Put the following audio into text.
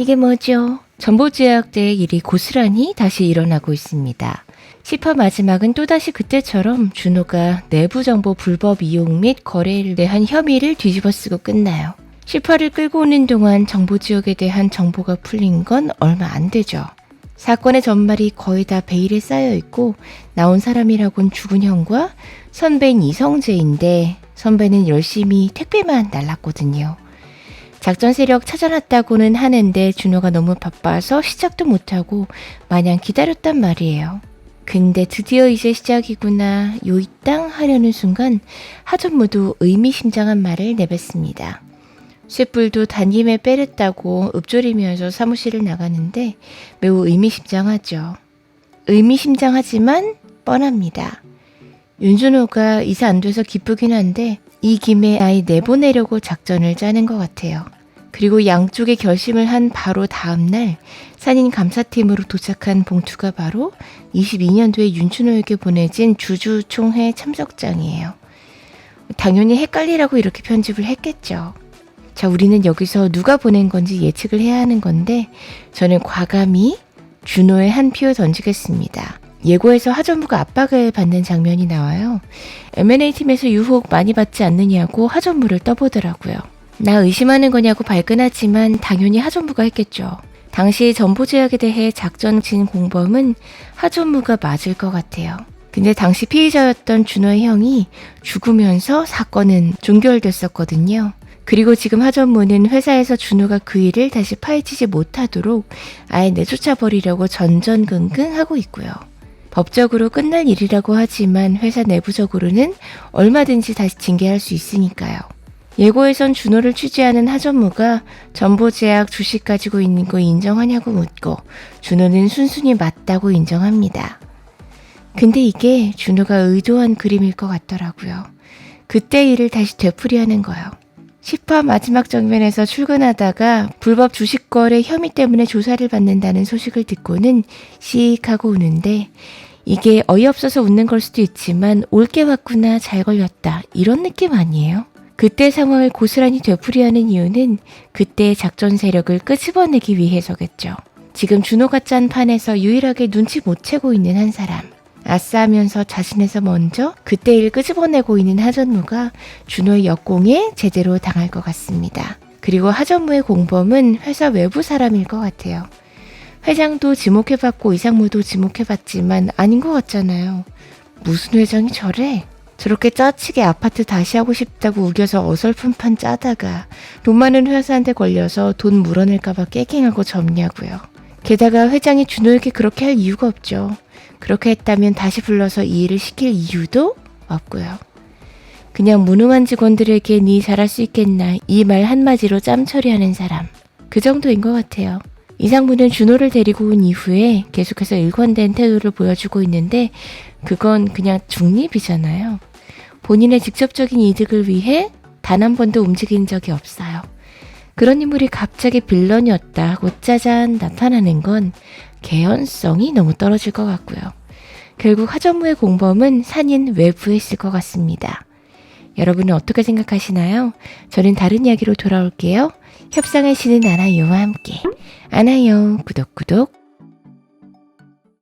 이게 뭐죠? 전보제약대의 일이 고스란히 다시 일어나고 있습니다. 10화 마지막은 또다시 그때처럼 준호가 내부 정보 불법 이용 및 거래를 대한 혐의를 뒤집어쓰고 끝나요. 10화를 끌고 오는 동안 정보 지역에 대한 정보가 풀린 건 얼마 안 되죠. 사건의 전말이 거의 다 베일에 쌓여 있고 나온 사람이라곤 죽은 형과 선배인 이성재인데 선배는 열심히 택배만 날랐거든요. 작전 세력 찾아놨다고는 하는데 준호가 너무 바빠서 시작도 못하고 마냥 기다렸단 말이에요. 근데 드디어 이제 시작이구나 요이 땅 하려는 순간 하전무도 의미심장한 말을 내뱉습니다. 쇠뿔도 단임에 빼랬다고 읊조리면서 사무실을 나가는데 매우 의미심장하죠. 의미심장하지만 뻔합니다. 윤준호가 이사 안 돼서 기쁘긴 한데 이 김에 아이 내보내려고 작전을 짜는 것 같아요. 그리고 양쪽의 결심을 한 바로 다음날 산인 감사팀으로 도착한 봉투가 바로 22년도에 윤준호에게 보내진 주주총회 참석장이에요. 당연히 헷갈리라고 이렇게 편집을 했겠죠. 자, 우리는 여기서 누가 보낸 건지 예측을 해야 하는 건데 저는 과감히 준호의 한 표 던지겠습니다. 예고에서 하전무가 압박을 받는 장면이 나와요. M&A 팀에서 유혹 많이 받지 않느냐고 하전무를 떠보더라고요. 나 의심하는 거냐고 발끈하지만 당연히 하전무가 했겠죠. 당시 전보제약에 대해 작전 진 공범은 하전무가 맞을 것 같아요. 근데 당시 피의자였던 준호의 형이 죽으면서 사건은 종결됐었거든요. 그리고 지금 하전무는 회사에서 준호가 그 일을 다시 파헤치지 못하도록 아예 내쫓아버리려고 전전긍긍 하고 있고요. 법적으로 끝날 일이라고 하지만 회사 내부적으로는 얼마든지 다시 징계할 수 있으니까요. 예고에선 준호를 취재하는 하전무가 전보제약 주식 가지고 있는 거 인정하냐고 묻고 준호는 순순히 맞다고 인정합니다. 근데 이게 준호가 의도한 그림일 것 같더라고요. 그때 일을 다시 되풀이하는 거요. 10화 마지막 장면에서 출근하다가 불법 주식 거래 혐의 때문에 조사를 받는다는 소식을 듣고는 씩 하고 우는데 이게 어이없어서 웃는 걸 수도 있지만 올게 왔구나 잘 걸렸다 이런 느낌 아니에요? 그때 상황을 고스란히 되풀이하는 이유는 그때의 작전 세력을 끄집어내기 위해서겠죠. 지금 준호가 짠 판에서 유일하게 눈치 못 채고 있는 한 사람. 아싸 하면서 자신에서 먼저 그때 일 끄집어내고 있는 하전무가 준호의 역공에 제대로 당할 것 같습니다. 그리고 하전무의 공범은 회사 외부 사람일 것 같아요. 회장도 지목해봤고 이상무도 지목해봤지만 아닌 것 같잖아요. 무슨 회장이 저래? 저렇게 짜치게 아파트 다시 하고 싶다고 우겨서 어설픈 판 짜다가 돈 많은 회사한테 걸려서 돈 물어낼까봐 깨갱하고 접냐고요. 게다가 회장이 준호에게 그렇게 할 이유가 없죠. 그렇게 했다면 다시 불러서 이 일을 시킬 이유도 없고요. 그냥 무능한 직원들에게 니 잘할 수 있겠나 이 말 한마디로 짬 처리하는 사람. 그 정도인 것 같아요. 이상무는 준호를 데리고 온 이후에 계속해서 일관된 태도를 보여주고 있는데 그건 그냥 중립이잖아요. 본인의 직접적인 이득을 위해 단 한 번도 움직인 적이 없어요. 그런 인물이 갑자기 빌런이었다 하고 짜잔 나타나는 건 개연성이 너무 떨어질 것 같고요. 결국 하전무의 공범은 산인 외부에 있을 것 같습니다. 여러분은 어떻게 생각하시나요? 저는 다른 이야기로 돌아올게요. 신은 아나요와 함께. 아나요, 구독, 구독.